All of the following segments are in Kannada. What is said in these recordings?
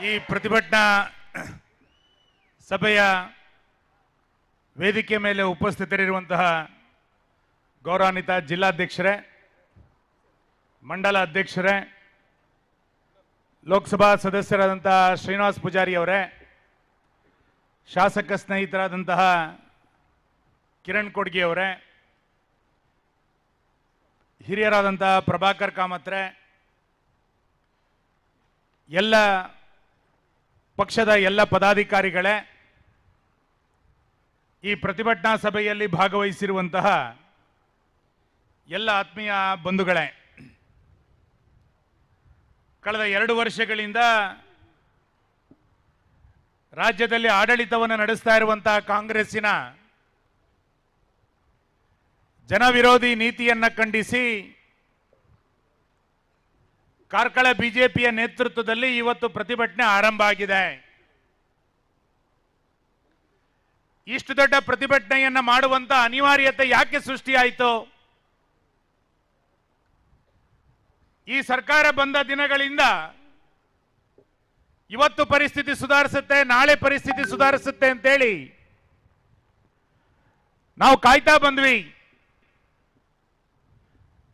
ಈ ಪ್ರತಿಭಟನಾ ಸಭೆಯ ವೇದಿಕೆ ಮೇಲೆ ಉಪಸ್ಥಿತರಿರುವಂತಹ ಗೌರವಾನ್ವಿತ ಜಿಲ್ಲಾಧ್ಯಕ್ಷರೇ, ಮಂಡಲ ಅಧ್ಯಕ್ಷರೇ, ಲೋಕಸಭಾ ಸದಸ್ಯರಾದಂತಹ ಶ್ರೀನಿವಾಸ್ ಪೂಜಾರಿ ಅವರೇ, ಶಾಸಕ ಸ್ನೇಹಿತರಾದಂತಹ ಕಿರಣ್ ಕೊಡ್ಗಿ ಅವರೇ, ಹಿರಿಯರಾದಂತಹ ಪ್ರಭಾಕರ್ ಕಾಮತ್ರೆ ಎಲ್ಲ ಪಕ್ಷದ ಎಲ್ಲ ಪದಾಧಿಕಾರಿಗಳೇ ಈ ಪ್ರತಿಭಟನಾ ಸಭೆಯಲ್ಲಿ ಭಾಗವಹಿಸಿರುವಂತಹ ಎಲ್ಲ ಆತ್ಮೀಯ ಬಂಧುಗಳೇ, ಕಳೆದ ಎರಡು ವರ್ಷಗಳಿಂದ ರಾಜ್ಯದಲ್ಲಿ ಆಡಳಿತವನ್ನು ನಡೆಸ್ತಾ ಇರುವಂತಹ ಕಾಂಗ್ರೆಸ್ಸಿನ ಜನವಿರೋಧಿ ನೀತಿಯನ್ನ ಖಂಡಿಸಿ ಕಾರ್ಕಳ ಬಿಜೆಪಿಯ ನೇತೃತ್ವದಲ್ಲಿ ಇವತ್ತು ಪ್ರತಿಭಟನೆ ಆರಂಭ ಆಗಿದೆ. ಇಷ್ಟು ದೊಡ್ಡ ಪ್ರತಿಭಟನೆಯನ್ನ ಮಾಡುವಂತ ಅನಿವಾರ್ಯತೆ ಯಾಕೆ ಸೃಷ್ಟಿಯಾಯಿತು? ಈ ಸರ್ಕಾರ ಬಂದ ದಿನಗಳಿಂದ ಇವತ್ತು ಪರಿಸ್ಥಿತಿ ಸುಧಾರಿಸುತ್ತೆ, ನಾಳೆ ಪರಿಸ್ಥಿತಿ ಸುಧಾರಿಸುತ್ತೆ ಅಂತೇಳಿ ನಾವು ಕಾಯ್ತಾ ಬಂದ್ವಿ.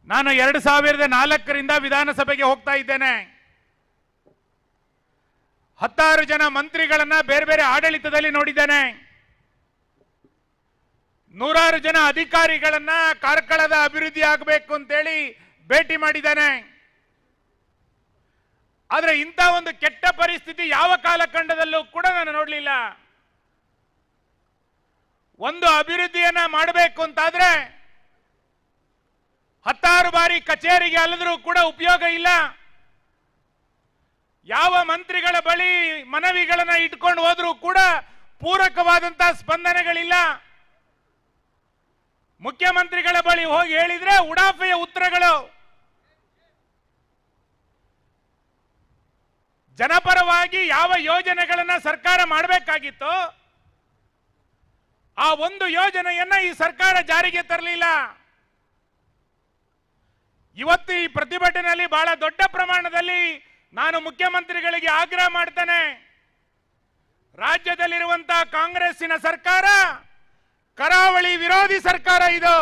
ನಾನು ಎರಡು ಸಾವಿರದ ನಾಲ್ಕರಿಂದ ವಿಧಾನಸಭೆಗೆ ಹೋಗ್ತಾ ಇದ್ದೇನೆ. ಹತ್ತಾರು ಜನ ಮಂತ್ರಿಗಳನ್ನ ಬೇರೆ ಬೇರೆ ಆಡಳಿತದಲ್ಲಿ ನೋಡಿದ್ದೇನೆ. ನೂರಾರು ಜನ ಅಧಿಕಾರಿಗಳನ್ನ ಕಾರ್ಕಳದ ಅಭಿವೃದ್ಧಿ ಆಗಬೇಕು ಅಂತೇಳಿ ಭೇಟಿ ಮಾಡಿದ್ದೇನೆ. ಆದರೆ ಇಂಥ ಒಂದು ಕೆಟ್ಟ ಪರಿಸ್ಥಿತಿ ಯಾವ ಕಾಲಖಂಡದಲ್ಲೂ ಕೂಡ ನಾನು ನೋಡಲಿಲ್ಲ. ಒಂದು ಅಭಿವೃದ್ಧಿಯನ್ನ ಮಾಡಬೇಕು ಅಂತಾದ್ರೆ ಹತ್ತಾರು ಬಾರಿ ಕಚೇರಿಗೆ ಅಲ್ಲದರೂ ಕೂಡ ಉಪಯೋಗ ಇಲ್ಲ. ಯಾವ ಮಂತ್ರಿಗಳ ಬಳಿ ಮನವಿಗಳನ್ನ ಇಟ್ಕೊಂಡು ಹೋದ್ರೂ ಕೂಡ ಪೂರಕವಾದಂತಹ ಸ್ಪಂದನೆಗಳಿಲ್ಲ. ಮುಖ್ಯಮಂತ್ರಿಗಳ ಬಳಿ ಹೋಗಿ ಹೇಳಿದ್ರೆ ಉಡಾಫೆಯ ಉತ್ತರಗಳು. ಜನಪರವಾಗಿ ಯಾವ ಯೋಜನೆಗಳನ್ನ ಸರ್ಕಾರ ಮಾಡಬೇಕಾಗಿತ್ತು ಆ ಒಂದು ಯೋಜನೆಯನ್ನ ಈ ಸರ್ಕಾರ ಜಾರಿಗೆ ತರಲಿಲ್ಲ. ಇವತ್ತು ಈ ಪ್ರತಿಭಟನೆಯಲ್ಲಿ ಬಹಳ ದೊಡ್ಡ ಪ್ರಮಾಣದಲ್ಲಿ ನಾನು ಮುಖ್ಯಮಂತ್ರಿಗಳಿಗೆ ಆಗ್ರಹ ಮಾಡ್ತೇನೆ. ರಾಜ್ಯದಲ್ಲಿರುವಂತಹ ಕಾಂಗ್ರೆಸ್ಸಿನ ಸರ್ಕಾರ, ಕರಾವಳಿ ವಿರೋಧಿ ಸರ್ಕಾರ ಇದು.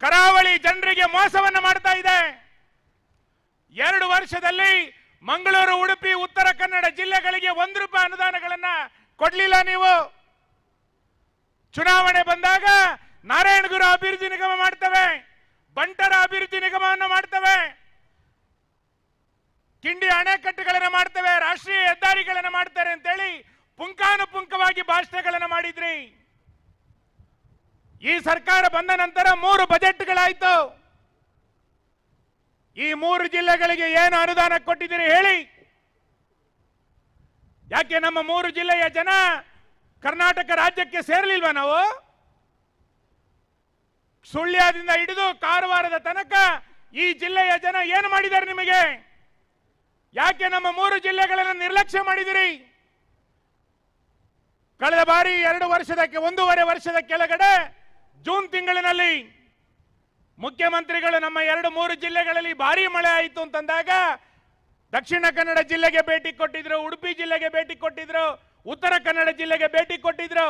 ಕರಾವಳಿ ಜನರಿಗೆ ಮೋಸವನ್ನು ಮಾಡ್ತಾ ಇದೆ. ಎರಡು ವರ್ಷದಲ್ಲಿ ಮಂಗಳೂರು, ಉಡುಪಿ, ಉತ್ತರ ಕನ್ನಡ ಜಿಲ್ಲೆಗಳಿಗೆ ಒಂದು ರೂಪಾಯಿ ಅನುದಾನಗಳನ್ನ ಕೊಡ್ಲಿಲ್ಲ ನೀವು. ಚುನಾವಣೆ ಬಂದಾಗ ನಾರಾಯಣಗುರು ಅಭಿವೃದ್ಧಿ ನಿಗಮ ಮಾಡ್ತವೆ. ಬಂಟರ ಅಭಿವೃದ್ಧಿ ನಿಗಮವನ್ನು ಮಾಡ್ತವೆ. ಕಿಂಡಿ ಅಣೆಕಟ್ಟುಗಳನ್ನು ಮಾಡ್ತವೆ, ರಾಷ್ಟ್ರೀಯ ಹೆದ್ದಾರಿಗಳನ್ನು ಮಾಡ್ತಾರೆ ಅಂತೇಳಿ ಪುಂಕಾನುಪುಂಕವಾಗಿ ಭಾಷಣಗಳನ್ನು ಮಾಡಿದ್ರಿ. ಈ ಸರ್ಕಾರ ಬಂದ ನಂತರ ಮೂರು ಬಜೆಟ್ಗಳಾಯ್ತು. ಈ ಮೂರು ಜಿಲ್ಲೆಗಳಿಗೆ ಏನು ಅನುದಾನ ಕೊಟ್ಟಿದ್ದೀರಿ ಹೇಳಿ. ಯಾಕೆ ನಮ್ಮ ಮೂರು ಜಿಲ್ಲೆಯ ಜನ ಕರ್ನಾಟಕ ರಾಜ್ಯಕ್ಕೆ ಸೇರಲಿಲ್ವಾ ನಾವು? ಸುಳ್ಯದಿಂದ ಹಿಡಿದು ಕಾರವಾರದ ತನಕ ಈ ಜಿಲ್ಲೆಯ ಜನ ಏನು ಮಾಡಿದ್ದಾರೆ ನಿಮಗೆ? ಯಾಕೆ ನಮ್ಮ ಮೂರು ಜಿಲ್ಲೆಗಳನ್ನು ನಿರ್ಲಕ್ಷ್ಯ ಮಾಡಿದಿರಿ? ಕಳೆದ ಬಾರಿ ಎರಡು ವರ್ಷದ ಒಂದೂವರೆ ವರ್ಷದ ಕೆಳಗಡೆ ಜೂನ್ ತಿಂಗಳಿನಲ್ಲಿ ಮುಖ್ಯಮಂತ್ರಿಗಳು ನಮ್ಮ ಎರಡು ಮೂರು ಜಿಲ್ಲೆಗಳಲ್ಲಿ ಭಾರಿ ಮಳೆ ಆಯಿತು ಅಂತಂದಾಗ ದಕ್ಷಿಣ ಕನ್ನಡ ಜಿಲ್ಲೆಗೆ ಭೇಟಿ ಕೊಟ್ಟಿದ್ರು, ಉಡುಪಿ ಜಿಲ್ಲೆಗೆ ಭೇಟಿ ಕೊಟ್ಟಿದ್ರು, ಉತ್ತರ ಕನ್ನಡ ಜಿಲ್ಲೆಗೆ ಭೇಟಿ ಕೊಟ್ಟಿದ್ರು.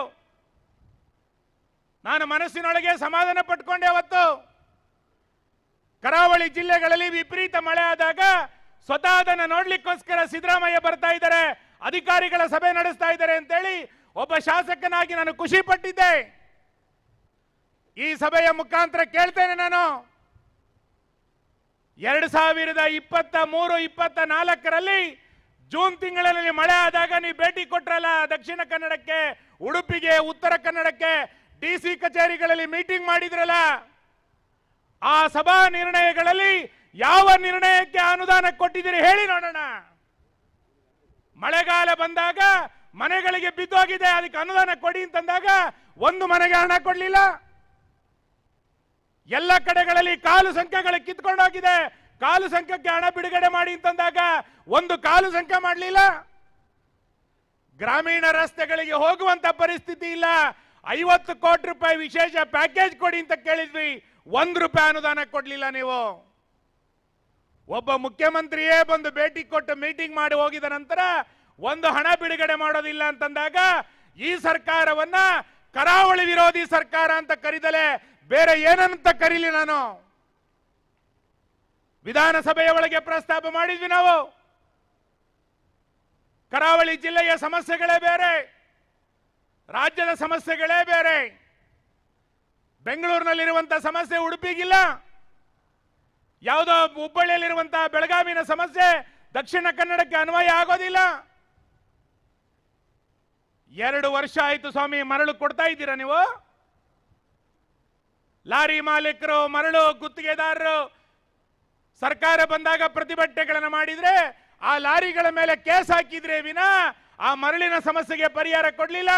ನಾನು ಮನಸ್ಸಿನೊಳಗೆ ಸಮಾಧಾನ ಪಟ್ಕೊಂಡೆ ಅವತ್ತು. ಕರಾವಳಿ ಜಿಲ್ಲೆಗಳಲ್ಲಿ ವಿಪರೀತ ಮಳೆ ಆದಾಗ ಸ್ವತಃ ಅದನ್ನು ನೋಡ್ಲಿಕ್ಕೋಸ್ಕರ ಸಿದ್ದರಾಮಯ್ಯ ಬರ್ತಾ ಇದ್ದಾರೆ. ಅಧಿಕಾರಿಗಳ ಸಭೆ ನಡೆಸ್ತಾ ಇದ್ದಾರೆ ಅಂತೇಳಿ ಒಬ್ಬ ಶಾಸಕನಾಗಿ ನಾನು ಖುಷಿ ಪಟ್ಟಿದ್ದೆ. ಈ ಸಭೆಯ ಮುಖಾಂತರ ಕೇಳ್ತೇನೆ ನಾನು. ಎರಡು ಸಾವಿರದ ಇಪ್ಪತ್ತ ಮೂರು, ಇಪ್ಪತ್ತ ನಾಲ್ಕರಲ್ಲಿ ಜೂನ್ ತಿಂಗಳಲ್ಲಿ ಮಳೆ ಆದಾಗ ನೀವು ಭೇಟಿ ಕೊಟ್ರಲ್ಲ ದಕ್ಷಿಣ ಕನ್ನಡಕ್ಕೆ, ಉಡುಪಿಗೆ, ಉತ್ತರ ಕನ್ನಡಕ್ಕೆ ಡಿ ಸಿ ಕಚೇರಿಗಳಲ್ಲಿ ಮೀಟಿಂಗ್ ಮಾಡಿದ್ರಲ್ಲ, ಆ ಸಭಾ ನಿರ್ಣಯಗಳಲ್ಲಿ ಯಾವ ನಿರ್ಣಯಕ್ಕೆ ಅನುದಾನ ಕೊಟ್ಟಿದ್ದೀರಿ ಹೇಳಿ ನೋಡೋಣ. ಮಳೆಗಾಲ ಬಂದಾಗ ಮನೆಗಳಿಗೆ ಬಿದ್ದೋಗಿದೆ, ಅದಕ್ಕೆ ಅನುದಾನ ಕೊಡಿ ಅಂತಂದಾಗ ಒಂದು ಮನೆಗೆ ಹಣ ಕೊಡ್ಲಿಲ್ಲ. ಎಲ್ಲ ಕಡೆಗಳಲ್ಲಿ ಕಾಲು ಸಂಖ್ಯೆಗಳು ಕಿತ್ಕೊಂಡೋಗಿದೆ, ಕಾಲು ಸಂಖ್ಯೆಗೆ ಹಣ ಬಿಡುಗಡೆ ಮಾಡಿ ಅಂತಂದಾಗ ಒಂದು ಕಾಲು ಸಂಖ್ಯೆ ಮಾಡಲಿಲ್ಲ. ಗ್ರಾಮೀಣ ರಸ್ತೆಗಳಿಗೆ ಹೋಗುವಂತ ಪರಿಸ್ಥಿತಿ ಇಲ್ಲ ಐವತ್ತು ಕೋಟಿ ರೂಪಾಯಿ ವಿಶೇಷ ಪ್ಯಾಕೇಜ್ ಕೊಡಿ ಅಂತ ಕೇಳಿದ್ವಿ. ಒಂದು ರೂಪಾಯಿ ಅನುದಾನ ಕೊಡ್ಲಿಲ್ಲ ನೀವು. ಒಬ್ಬ ಮುಖ್ಯಮಂತ್ರಿಯೇ ಬಂದು ಭೇಟಿ ಕೊಟ್ಟು ಮೀಟಿಂಗ್ ಮಾಡಿ ಹೋಗಿದ ನಂತರ ಒಂದು ಹಣ ಬಿಡುಗಡೆ ಮಾಡೋದಿಲ್ಲ ಅಂತಂದಾಗ ಈ ಸರ್ಕಾರವನ್ನ ಕರಾವಳಿ ವಿರೋಧಿ ಸರ್ಕಾರ ಅಂತ ಕರೀದಲೆ ಬೇರೆ ಏನಂತ ಕರೀಲಿ ನಾನು. ವಿಧಾನಸಭೆಯ ಒಳಗೆ ಪ್ರಸ್ತಾಪ ಮಾಡಿದ್ವಿ ನಾವು. ಕರಾವಳಿ ಜಿಲ್ಲೆಯ ಸಮಸ್ಯೆಗಳೇ ಬೇರೆ. ರಾಜ್ಯದ ಸಮಸ್ಯೆಗಳೇ ಬೇರೆ. ಬೆಂಗಳೂರಿನಲ್ಲಿರುವಂಥ ಸಮಸ್ಯೆ ಉಡುಪಿಗಿಲ್ಲ. ಯಾವುದೋ ಹುಬ್ಬಳ್ಳಿಯಲ್ಲಿರುವಂತಹ ಬೆಳಗಾವಿನ ಸಮಸ್ಯೆ ದಕ್ಷಿಣ ಕನ್ನಡಕ್ಕೆ ಅನ್ವಯ ಆಗೋದಿಲ್ಲ. ಎರಡು ವರ್ಷ ಆಯ್ತು ಸ್ವಾಮಿ, ಮರಳು ಕೊಡ್ತಾ ಇದ್ದೀರಾ ನೀವು? ಲಾರಿ ಮಾಲೀಕರು, ಮರಳು ಗುತ್ತಿಗೆದಾರರು, ಸರ್ಕಾರ ಬಂದಾಗ ಪ್ರತಿಭಟನೆಗಳನ್ನು ಮಾಡಿದ್ರೆ, ಆ ಲಾರಿಗಳ ಮೇಲೆ ಕೇಸ್ ಹಾಕಿದ್ರೆ ವಿನ ಆ ಮರಳಿನ ಸಮಸ್ಯೆಗೆ ಪರಿಹಾರ ಕೊಡ್ಲಿಲ್ಲ.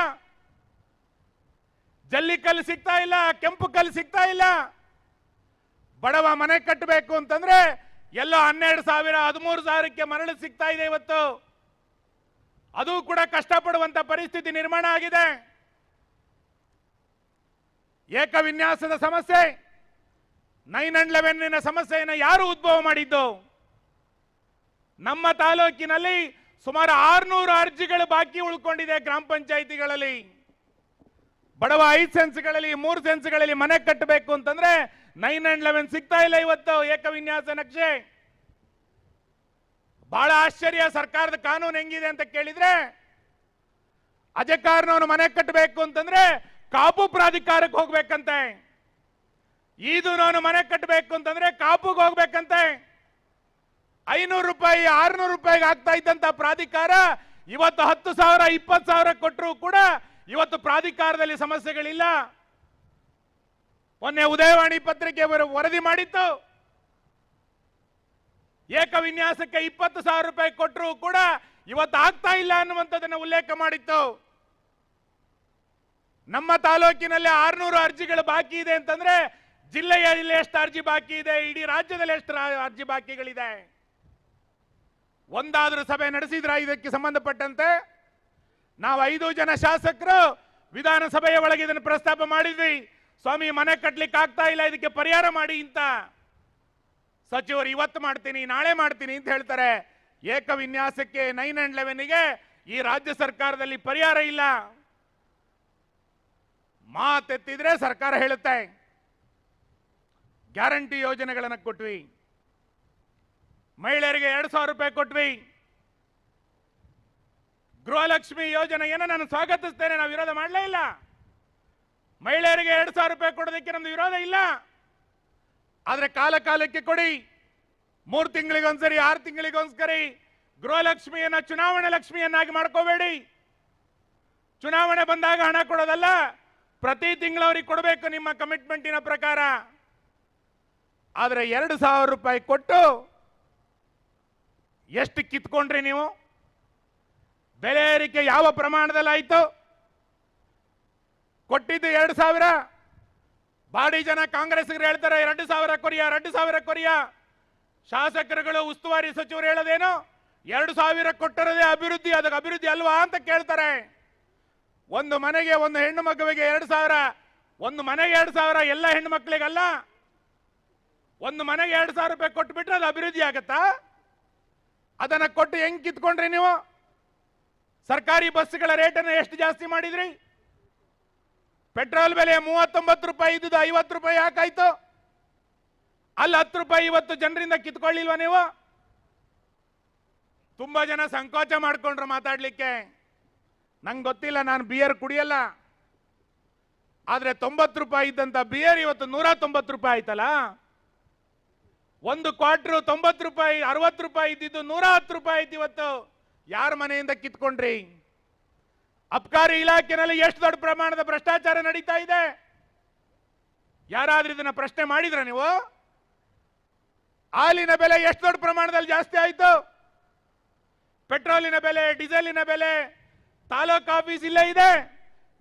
ಜಲ್ಲಿ ಕಲ್ಲು ಸಿಗ್ತಾ ಇಲ್ಲ, ಕೆಂಪು ಕಲ್ಲು ಸಿಗ್ತಾ ಇಲ್ಲ. ಬಡವ ಮನೆ ಕಟ್ಟಬೇಕು ಅಂತಂದ್ರೆ ಎಲ್ಲೋ ಹನ್ನೆರಡು ಸಾವಿರ, ಹದಿಮೂರು ಸಾವಿರಕ್ಕೆ ಮರಳು ಸಿಗ್ತಾ ಇದೆ ಇವತ್ತು. ಅದು ಕೂಡ ಕಷ್ಟಪಡುವಂತ ಪರಿಸ್ಥಿತಿ ನಿರ್ಮಾಣ ಆಗಿದೆ. ಏಕವಿನ್ಯಾಸದ ಸಮಸ್ಯೆ, ನೈನ್ ಅಂಡ್ ಲೆವೆನ್ನಿನ ಸಮಸ್ಯೆಯನ್ನು ಯಾರು ಉದ್ಭವ ಮಾಡಿದ್ದು? ನಮ್ಮ ತಾಲೂಕಿನಲ್ಲಿ ಸುಮಾರು ಆರ್ನೂರು ಅರ್ಜಿಗಳು ಬಾಕಿ ಉಳ್ಕೊಂಡಿದೆ ಗ್ರಾಮ ಪಂಚಾಯಿತಿಗಳಲ್ಲಿ. ಬಡವ ಐದು ಸೆನ್ಸ್ಗಳಲ್ಲಿ ಮೂರು ಸೆನ್ಸ್ಗಳಲ್ಲಿ ಮನೆ ಕಟ್ಟಬೇಕು ಅಂತಂದ್ರೆ ನೈನ್ ಅಂಡ್ ಲೆವೆನ್ ಸಿಗ್ತಾ ಇಲ್ಲ ಇವತ್ತು ಏಕವಿನ್ಯಾಸ ನಕ್ಷೆ. ಬಹಳ ಆಶ್ಚರ್ಯ, ಸರ್ಕಾರದ ಕಾನೂನು ಹೆಂಗಿದೆ ಅಂತ ಕೇಳಿದ್ರೆ ಅಜಕಾರನವನು ಮನೆ ಕಟ್ಟಬೇಕು ಅಂತಂದ್ರೆ ಕಾಪು ಪ್ರಾಧಿಕಾರಕ್ಕೆ ಹೋಗ್ಬೇಕಂತೆ. ಈದು ನಾನು ಮನೆ ಕಟ್ಟಬೇಕು ಅಂತಂದ್ರೆ ಕಾಪುಗೆ ಹೋಗ್ಬೇಕಂತೆ. ಐನೂರು ರೂಪಾಯಿ, ಆರ್ನೂರು ರೂಪಾಯಿಗೆ ಆಗ್ತಾ ಇದ್ದಂತ ಪ್ರಾಧಿಕಾರ ಇವತ್ತು ಹತ್ತು ಸಾವಿರ, ಇಪ್ಪತ್ತು ಸಾವಿರ ಕೊಟ್ಟರು ಕೂಡ ಇವತ್ತು ಪ್ರಾಧಿಕಾರದಲ್ಲಿ ಸಮಸ್ಯೆಗಳಿಲ್ಲ. ಮೊನ್ನೆ ಉದಯವಾಣಿ ಪತ್ರಿಕೆ ವರ- ವರದಿ ಮಾಡಿತ್ತು. ಏಕವಿನ್ಯಾಸಕ್ಕೆ ಇಪ್ಪತ್ತು ಸಾವಿರ ರೂಪಾಯಿ ಕೊಟ್ಟರು ಕೂಡ ಇವತ್ತು ಆಗ್ತಾ ಇಲ್ಲ ಅನ್ನುವಂಥದ್ದನ್ನು ಉಲ್ಲೇಖ ಮಾಡಿತ್ತು. ನಮ್ಮ ತಾಲೂಕಿನಲ್ಲಿ ಆರ್ನೂರು ಅರ್ಜಿಗಳು ಬಾಕಿ ಇದೆ ಅಂತಂದ್ರೆ ಜಿಲ್ಲೆಯಲ್ಲಿ ಎಷ್ಟು ಅರ್ಜಿ ಬಾಕಿ ಇದೆ, ಇಡೀ ರಾಜ್ಯದಲ್ಲಿ ಎಷ್ಟು ಅರ್ಜಿ ಬಾಕಿಗಳಿದೆ. ಒಂದಾದರೂ ಸಭೆ ನಡೆಸಿದ್ರ ಇದಕ್ಕೆ ಸಂಬಂಧಪಟ್ಟಂತೆ? ನಾವು ಐದು ಜನ ಶಾಸಕರು ವಿಧಾನಸಭೆಯ ಒಳಗೆ ಇದನ್ನು ಪ್ರಸ್ತಾಪ ಮಾಡಿದ್ವಿ. ಸ್ವಾಮಿ, ಮನೆ ಕಟ್ಟಲಿಕ್ಕೆ ಆಗ್ತಾ ಇಲ್ಲ, ಇದಕ್ಕೆ ಪರಿಹಾರ ಮಾಡಿ ಅಂತ. ಸಚಿವರು, ಇವತ್ತು ಮಾಡ್ತೀನಿ, ನಾಳೆ ಮಾಡ್ತೀನಿ ಅಂತ ಹೇಳ್ತಾರೆ. ಏಕವಿನ್ಯಾಸಕ್ಕೆ ನೈನ್ ಅಂಡ್ ಲೆವೆನ್ಗೆ ಈ ರಾಜ್ಯ ಸರ್ಕಾರದಲ್ಲಿ ಪರಿಹಾರ ಇಲ್ಲ. ಮಾತೆತ್ತಿದ್ರೆ ಸರ್ಕಾರ ಹೇಳುತ್ತೆ, ಗ್ಯಾರಂಟಿ ಯೋಜನೆಗಳನ್ನು ಕೊಟ್ವಿ. ಮಹಿಳೆಯರಿಗೆ ಎರಡು ಸಾವಿರ ರೂಪಾಯಿ ಕೊಟ್ವಿ. ಗೃಹಲಕ್ಷ್ಮಿ ಯೋಜನೆಯನ್ನು ನಾನು ಸ್ವಾಗತಿಸ್ತೇನೆ. ನಾವು ವಿರೋಧ ಮಾಡಲೇ ಇಲ್ಲ. ಮಹಿಳೆಯರಿಗೆ ಎರಡು ಸಾವಿರ ರೂಪಾಯಿ ಕೊಡೋದಕ್ಕೆ ನಮ್ದು ವಿರೋಧ ಇಲ್ಲ. ಆದರೆ ಕಾಲ ಕಾಲಕ್ಕೆ ಕೊಡಿ. ಮೂರು ತಿಂಗಳಿಗೊಂದ್ಸರಿ, ಆರು ತಿಂಗಳಿಗೊಂದ್ಸರಿ ಗೃಹಲಕ್ಷ್ಮಿಯನ್ನು ಚುನಾವಣೆ ಲಕ್ಷ್ಮಿಯನ್ನಾಗಿ ಮಾಡ್ಕೋಬೇಡಿ. ಚುನಾವಣೆ ಬಂದಾಗ ಹಣ ಕೊಡೋದಲ್ಲ, ಪ್ರತಿ ತಿಂಗಳು ಅವ್ರಿಗೆ ಕೊಡಬೇಕು ನಿಮ್ಮ ಕಮಿಟ್ಮೆಂಟಿನ ಪ್ರಕಾರ. ಆದರೆ ಎರಡು ಸಾವಿರ ರೂಪಾಯಿ ಕೊಟ್ಟು ಎಷ್ಟು ಕಿತ್ಕೊಂಡ್ರಿ ನೀವು? ಬೆಲೆ ಏರಿಕೆ ಯಾವ ಪ್ರಮಾಣದಲ್ಲಿ ಆಯಿತು ಕೊಟ್ಟಿದ್ದು ಎರಡು ಸಾವಿರ. ಬಾಡಿ ಜನ ಕಾಂಗ್ರೆಸ್ಗರು ಹೇಳ್ತಾರೆ, ಎರಡು ಸಾವಿರ ಕೊರಿಯ, ಎರಡು ಸಾವಿರ ಕೊರಿಯ. ಶಾಸಕರುಗಳು, ಉಸ್ತುವಾರಿ ಸಚಿವರು ಹೇಳೋದೇನು? ಎರಡು ಸಾವಿರ ಕೊಟ್ಟರದೇ ಅಭಿವೃದ್ಧಿ, ಅದಕ್ಕೆ ಅಭಿವೃದ್ಧಿ ಅಲ್ವಾ ಅಂತ ಕೇಳ್ತಾರೆ. ಒಂದು ಮನೆಗೆ ಒಂದು ಹೆಣ್ಣು ಮಗುವಿಗೆ ಎರಡು ಸಾವಿರ. ಒಂದು ಮನೆಗೆ ಎರಡು ಸಾವಿರ, ಎಲ್ಲ ಹೆಣ್ಣು ಮಕ್ಕಳಿಗಲ್ಲ. ಒಂದು ಮನೆಗೆ ಎರಡು ಸಾವಿರ ರೂಪಾಯಿ ಕೊಟ್ಬಿಟ್ರೆ ಅದು ಅಭಿವೃದ್ಧಿ ಆಗತ್ತಾ? ಅದನ್ನ ಕೊಟ್ಟು ಹೆಂಗ್ ಕಿತ್ಕೊಂಡ್ರಿ ನೀವು? ಸರ್ಕಾರಿ ಬಸ್ಗಳ ರೇಟನ್ನು ಎಷ್ಟು ಜಾಸ್ತಿ ಮಾಡಿದ್ರಿ? ಪೆಟ್ರೋಲ್ ಬೆಲೆ ಮೂವತ್ತೊಂಬತ್ತು ರೂಪಾಯಿ ಇದ್ದಿದ್ದು ಐವತ್ತು ರೂಪಾಯಿ ಯಾಕಾಯ್ತು ಅಲ್ಲಿ ಹತ್ತು ರೂಪಾಯಿ ಇವತ್ತು ಜನರಿಂದ ಕಿತ್ಕೊಳ್ಳಿಲ್ವಾ ನೀವು? ತುಂಬಾ ಜನ ಸಂಕೋಚ ಮಾಡ್ಕೊಂಡ್ರು ಮಾತಾಡ್ಲಿಕ್ಕೆ. ನಂಗೆ ಗೊತ್ತಿಲ್ಲ, ನಾನು ಬಿಯರ್ ಕುಡಿಯಲ್ಲ. ಆದ್ರೆ ತೊಂಬತ್ತು ರೂಪಾಯಿ ಇದ್ದಂತ ಬಿಯರ್ ಇವತ್ತು ನೂರ ತೊಂಬತ್ತು ರೂಪಾಯಿ ಆಯ್ತಲ್ಲ? ಒಂದು ಕ್ವಾರ್ಟ್ರು ತೊಂಬತ್ತು ರೂಪಾಯಿ, ಅರವತ್ತು ರೂಪಾಯಿ ಇದ್ದಿದ್ದು ನೂರ ಹತ್ತು ರೂಪಾಯಿ ಆಯ್ತು ಇವತ್ತು. ಯಾರ ಮನೆಯಿಂದ ಕಿತ್ಕೊಂಡ್ರಿ? ಅಬ್ಕಾರಿ ಇಲಾಖೆನಲ್ಲಿ ಎಷ್ಟು ದೊಡ್ಡ ಪ್ರಮಾಣದ ಭ್ರಷ್ಟಾಚಾರ ನಡೀತಾ ಇದೆ? ಯಾರಾದ್ರೂ ಇದನ್ನ ಪ್ರಶ್ನೆ ಮಾಡಿದ್ರ ನೀವು? ಹಾಲಿನ ಬೆಲೆ ಎಷ್ಟು ದೊಡ್ಡ ಪ್ರಮಾಣದಲ್ಲಿ ಜಾಸ್ತಿ ಆಯ್ತು? ಪೆಟ್ರೋಲಿನ ಬೆಲೆ, ಡೀಸೆಲಿನ ಬೆಲೆ, ತಾಲೂಕು ಆಫೀಸ್ ಇಲ್ಲೇ ಇದೆ.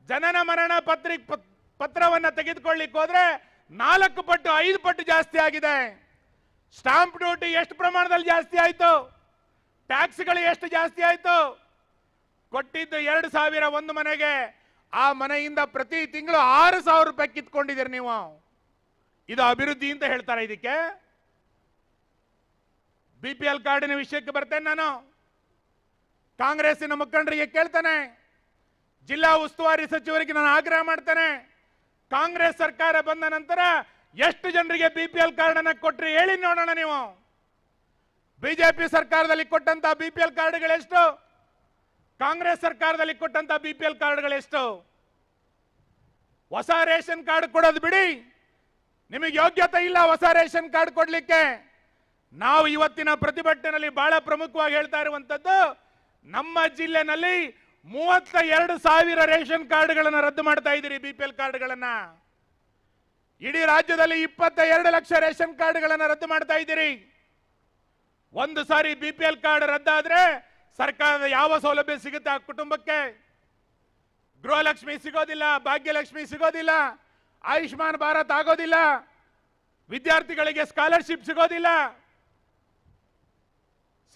ಜನನ ಮರಣ ಪತ್ರಿಕ್ ಪತ್- ಪತ್ರವನ್ನ ತೆಗೆದುಕೊಳ್ಳಿಕ್ ಹೋದ್ರೆ ನಾಲ್ಕು ಪಟ್ಟು, ಐದು ಪಟ್ಟು ಜಾಸ್ತಿ ಆಗಿದೆ. ಸ್ಟಾಂಪ್ ಡ್ಯೂಟಿ ಎಷ್ಟು ಪ್ರಮಾಣದಲ್ಲಿ ಜಾಸ್ತಿ ಆಯ್ತು? ಟ್ಯಾಕ್ಸ್ಗಳು ಎಷ್ಟು ಜಾಸ್ತಿ ಆಯ್ತು? ಕೊಟ್ಟಿದ್ದು ಎರಡು ಸಾವಿರ ಒಂದು ಮನೆಗೆ. ಆ ಮನೆಯಿಂದ ಪ್ರತಿ ತಿಂಗಳು ಆರು ಸಾವಿರ ರೂಪಾಯಿ ಕಿತ್ಕೊಂಡಿದ್ದೀರಿ ನೀವು. ಇದು ಅಭಿವೃದ್ಧಿ ಅಂತ ಹೇಳ್ತಾರೆ ಇದಕ್ಕೆ. ಬಿ ಪಿ ಎಲ್ ಕಾರ್ಡಿನ ವಿಷಯಕ್ಕೆ ಬರ್ತೇನೆ ನಾನು. ಕಾಂಗ್ರೆಸ್ಸಿನ ಮುಖಂಡರಿಗೆ ಕೇಳ್ತೇನೆ. ಜಿಲ್ಲಾ ಉಸ್ತುವಾರಿ ಸಚಿವರಿಗೆ ನಾನು ಆಗ್ರಹ ಮಾಡ್ತೇನೆ. ಕಾಂಗ್ರೆಸ್ ಸರ್ಕಾರ ಬಂದ ನಂತರ ಎಷ್ಟು ಜನರಿಗೆ ಬಿ ಪಿ ಎಲ್ ಕಾರ್ಡನ್ನು ಕೊಟ್ರಿ ಹೇಳಿ ನೋಡೋಣ ನೀವು. ಬಿಜೆಪಿ ಸರ್ಕಾರದಲ್ಲಿ ಕೊಟ್ಟಂತ ಬಿ ಪಿ ಎಲ್ ಕಾರ್ಡ್ಗಳೆಷ್ಟು? ಕಾಂಗ್ರೆಸ್ ಸರ್ಕಾರದಲ್ಲಿ ಕೊಟ್ಟಂತ ಬಿ ಪಿ ಎಲ್ ಕಾರ್ಡ್ಗಳೆಷ್ಟು? ಹೊಸ ರೇಷನ್ ಕಾರ್ಡ್ ಕೊಡೋದು ಬಿಡಿ. ನಿಮಗೆ ಯೋಗ್ಯತೆ ಇಲ್ಲ ಹೊಸ ರೇಷನ್ ಕಾರ್ಡ್ ಕೊಡ್ಲಿಕ್ಕೆ. ನಾವು ಇವತ್ತಿನ ಪ್ರತಿಭಟನೆಯಲ್ಲಿ ಬಹಳ ಪ್ರಮುಖವಾಗಿ ಹೇಳ್ತಾ ಇರುವಂತದ್ದು, ನಮ್ಮ ಜಿಲ್ಲೆನಲ್ಲಿ ಮೂವತ್ತ ಎರಡು ಸಾವಿರ ರೇಷನ್ ಕಾರ್ಡ್ಗಳನ್ನು ರದ್ದು ಮಾಡ್ತಾ ಇದ್ದೀರಿ ಬಿ ಪಿ ಕಾರ್ಡ್ಗಳನ್ನ. ಇಡೀ ರಾಜ್ಯದಲ್ಲಿ ಇಪ್ಪತ್ತ ಎರಡು ಲಕ್ಷ ರೇಷನ್ ಕಾರ್ಡ್ಗಳನ್ನು ರದ್ದು ಮಾಡ್ತಾ ಇದ್ದೀರಿ. ಒಂದು ಸಾರಿ ಬಿ ಪಿ ಎಲ್ ಕಾರ್ಡ್ ರದ್ದಾದ್ರೆ ಸರ್ಕಾರದ ಯಾವ ಸೌಲಭ್ಯ ಸಿಗುತ್ತೆ ಆ ಕುಟುಂಬಕ್ಕೆ? ಗೃಹಲಕ್ಷ್ಮಿ ಸಿಗೋದಿಲ್ಲ, ಭಾಗ್ಯಲಕ್ಷ್ಮಿ ಸಿಗೋದಿಲ್ಲ, ಆಯುಷ್ಮಾನ್ ಭಾರತ್ ಆಗೋದಿಲ್ಲ, ವಿದ್ಯಾರ್ಥಿಗಳಿಗೆ ಸ್ಕಾಲರ್ಶಿಪ್ ಸಿಗೋದಿಲ್ಲ.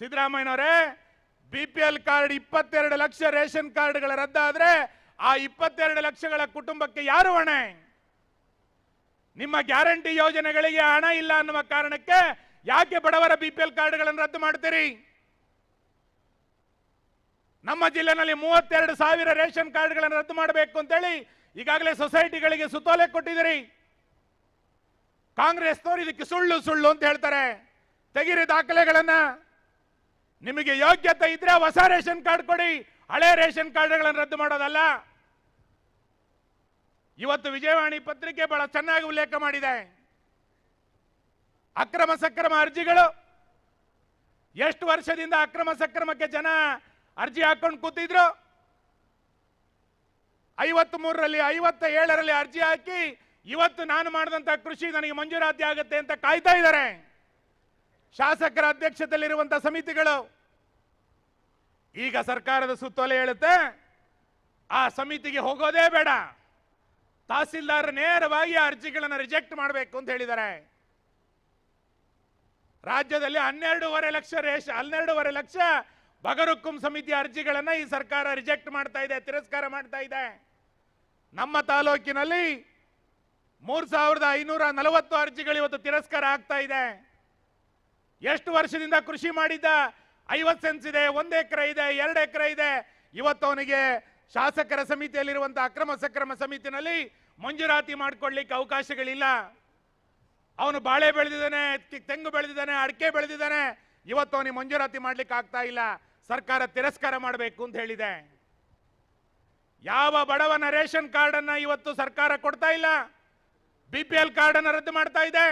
ಸಿದ್ದರಾಮಯ್ಯನವರೇ ಬಿ ಪಿ ಎಲ್ ಕಾರ್ಡ್ ಇಪ್ಪತ್ತೆರಡು ಲಕ್ಷ ರೇಷನ್ ಕಾರ್ಡ್ಗಳ ರದ್ದಾದ್ರೆ ಆ ಇಪ್ಪತ್ತೆರಡು ಲಕ್ಷಗಳ ಕುಟುಂಬಕ್ಕೆ ಯಾರು ಹೊಣೆ? ನಿಮ್ಮ ಗ್ಯಾರಂಟಿ ಯೋಜನೆಗಳಿಗೆ ಹಣ ಇಲ್ಲ ಅನ್ನುವ ಕಾರಣಕ್ಕೆ ಯಾಕೆ ಬಡವರ ಬಿ ಪಿ ಎಲ್ ಕಾರ್ಡ್ಗಳನ್ನು ರದ್ದು ಮಾಡ್ತೀರಿ ನಮ್ಮ ಜಿಲ್ಲೆನಲ್ಲಿ ಮೂವತ್ತೆರಡು ಸಾವಿರ ರೇಷನ್ ಕಾರ್ಡ್ಗಳನ್ನು ರದ್ದು ಮಾಡಬೇಕು ಅಂತೇಳಿ ಈಗಾಗಲೇ ಸೊಸೈಟಿಗಳಿಗೆ ಸುತ್ತೋಲೆ ಕೊಟ್ಟಿದ್ದೀರಿ. ಕಾಂಗ್ರೆಸ್ನವರು ಇದಕ್ಕೆ ಸುಳ್ಳು ಸುಳ್ಳು ಅಂತ ಹೇಳ್ತಾರೆ. ತೆಗಿರಿ ದಾಖಲೆಗಳನ್ನ. ನಿಮಗೆ ಯೋಗ್ಯತೆ ಇದ್ರೆ ಹೊಸ ರೇಷನ್ ಕಾರ್ಡ್ ಕೊಡಿ. ಹಳೆ ರೇಷನ್ ಕಾರ್ಡ್ಗಳನ್ನು ರದ್ದು ಮಾಡೋದಲ್ಲ. ಇವತ್ತು ವಿಜಯವಾಣಿ ಪತ್ರಿಕೆ ಬಹಳ ಚೆನ್ನಾಗಿ ಉಲ್ಲೇಖ ಮಾಡಿದೆ. ಅಕ್ರಮ ಸಕ್ರಮ ಅರ್ಜಿಗಳು. ಎಷ್ಟು ವರ್ಷದಿಂದ ಅಕ್ರಮ ಸಕ್ರಮಕ್ಕೆ ಜನ ಅರ್ಜಿ ಹಾಕೊಂಡು ಕೂತಿದ್ರು. ಐವತ್ತ್ ಮೂರರಲ್ಲಿ ಐವತ್ತ ಏಳರಲ್ಲಿ ಅರ್ಜಿ ಹಾಕಿ ಇವತ್ತು ನಾನು ಮಾಡಿದಂತ ಕೃಷಿ ನನಗೆ ಮಂಜೂರಾತಿ ಆಗುತ್ತೆ ಅಂತ ಕಾಯ್ತಾ ಇದ್ದಾರೆ. ಶಾಸಕರ ಅಧ್ಯಕ್ಷತೆಯಲ್ಲಿರುವಂತಹ ಸಮಿತಿಗಳು. ಈಗ ಸರ್ಕಾರದ ಸುತ್ತೋಲೆ ಹೇಳುತ್ತೆ, ಆ ಸಮಿತಿಗೆ ಹೋಗೋದೇ ಬೇಡ. ತಹಸೀಲ್ದಾರ್ ನೇರವಾಗಿ ಅರ್ಜಿಗಳನ್ನು ರಿಜೆಕ್ಟ್ ಮಾಡಬೇಕು ಅಂತ ಹೇಳಿದ್ದಾರೆ. ರಾಜ್ಯದಲ್ಲಿ ಹನ್ನೆರಡೂವರೆ ಲಕ್ಷ ರೇಷ, ಹನ್ನೆರಡೂವರೆ ಲಕ್ಷ ಬಗರುಕ್ಕುಂ ಸಮಿತಿ ಅರ್ಜಿಗಳನ್ನು ಈ ಸರ್ಕಾರ ರಿಜೆಕ್ಟ್ ಮಾಡ್ತಾ ಇದೆ, ತಿರಸ್ಕಾರ ಮಾಡ್ತಾ ಇದೆ. ನಮ್ಮ ತಾಲೂಕಿನಲ್ಲಿ ಮೂರು ಸಾವಿರದ ಐನೂರ ನಲವತ್ತು ಅರ್ಜಿಗಳು ಇವತ್ತು ತಿರಸ್ಕಾರ ಆಗ್ತಾ ಇದೆ. ಎಷ್ಟು ವರ್ಷದಿಂದ ಕೃಷಿ ಮಾಡಿದ್ದ? ಐವತ್ತು ಸೆನ್ಸ್ ಇದೆ, ಒಂದು ಎಕರೆ ಇದೆ, ಎರಡು ಎಕರೆ ಇದೆ. ಇವತ್ತು ಅವನಿಗೆ ಶಾಸಕರ ಸಮಿತಿಯಲ್ಲಿರುವಂತಹ ಅಕ್ರಮ ಸಕ್ರಮ ಸಮಿತಿನಲ್ಲಿ ಮಂಜೂರಾತಿ ಮಾಡ್ಕೊಳ್ಳಿಕ್ಕೆ ಅವಕಾಶಗಳಿಲ್ಲ. ಅವನು ಬಾಳೆ ಬೆಳೆದಿದ್ದಾನೆ ತೆಂಗು ಬೆಳೆದಿದ್ದಾನೆ, ಅಡಿಕೆ ಬೆಳೆದಿದ್ದಾನೆ. ಇವತ್ತು ಅವನಿಗೆ ಮಂಜೂರಾತಿ ಮಾಡ್ಲಿಕ್ಕೆ ಆಗ್ತಾ ಇಲ್ಲ. ಸರ್ಕಾರ ತಿರಸ್ಕಾರ ಮಾಡಬೇಕು ಅಂತ ಹೇಳಿದೆ. ಯಾವ ಬಡವನ ರೇಷನ್ ಕಾರ್ಡನ್ನು ಇವತ್ತು ಸರ್ಕಾರ ಕೊಡ್ತಾ ಇಲ್ಲ? ಬಿ ಪಿ ಎಲ್ ಕಾರ್ಡನ್ನು ರದ್ದು ಮಾಡ್ತಾ ಇದೆ.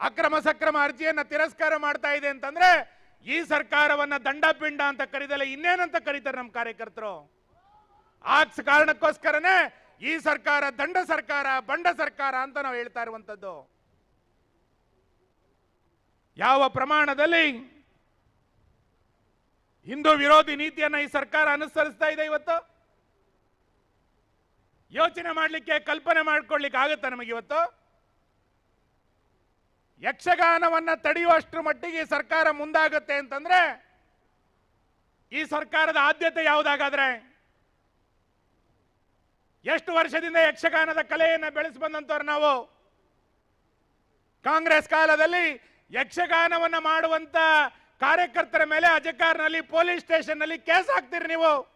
ಅಕ್ರಮ ಸಕ್ರಮ ಅರ್ಜಿಯನ್ನ ತಿರಸ್ಕಾರ ಮಾಡ್ತಾ ಇದೆ ಅಂತಂದ್ರೆ ಈ ಸರ್ಕಾರವನ್ನ ದಂಡಪಿಂಡ ಅಂತ ಕರೀದಲ್ಲ ಇನ್ನೇನಂತ ಕರೀತಾರೆ ನಮ್ಮ ಕಾರ್ಯಕರ್ತರು? ಆ ಕಾರಣಕ್ಕೋಸ್ಕರನೇ ಈ ಸರ್ಕಾರ ದಂಡ ಸರ್ಕಾರ, ಬಂಡ ಸರ್ಕಾರ ಅಂತ ನಾವು ಹೇಳ್ತಾ ಇರುವಂತದ್ದು. ಯಾವ ಪ್ರಮಾಣದಲ್ಲಿ ಹಿಂದೂ ವಿರೋಧಿ ನೀತಿಯನ್ನ ಈ ಸರ್ಕಾರ ಅನುಸರಿಸ್ತಾ ಇದೆ ಇವತ್ತು? ಯೋಚನೆ ಮಾಡಲಿಕ್ಕೆ ಕಲ್ಪನೆ ಮಾಡ್ಕೊಳ್ಳಿಕ್ಕೆ ಆಗುತ್ತೆ ನಮಗೆ ಇವತ್ತು? ಯಕ್ಷಗಾನವನ್ನ ತಡೆಯುವಷ್ಟರ ಮಟ್ಟಿಗೆ ಸರ್ಕಾರ ಮುಂದಾಗುತ್ತೆ ಅಂತಂದ್ರೆ ಈ ಸರ್ಕಾರದ ಆದ್ಯತೆ ಯಾವುದಾಗಾದ್ರೆ? ಎಷ್ಟು ವರ್ಷದಿಂದ ಯಕ್ಷಗಾನದ ಕಲೆಯನ್ನ ಬೆಳೆಸಿ ಬಂದಂತವ್ರು ನಾವು? ಕಾಂಗ್ರೆಸ್ ಕಾಲದಲ್ಲಿ ಯಕ್ಷಗಾನವನ್ನ ಮಾಡುವಂತ ಕಾರ್ಯಕರ್ತರ ಮೇಲೆ ಅಜಕಾರ್ನಲ್ಲಿ, ಪೊಲೀಸ್ ಸ್ಟೇಷನ್ನಲ್ಲಿ ಕೇಸ್ ಹಾಕ್ತೀರಿ ನೀವು.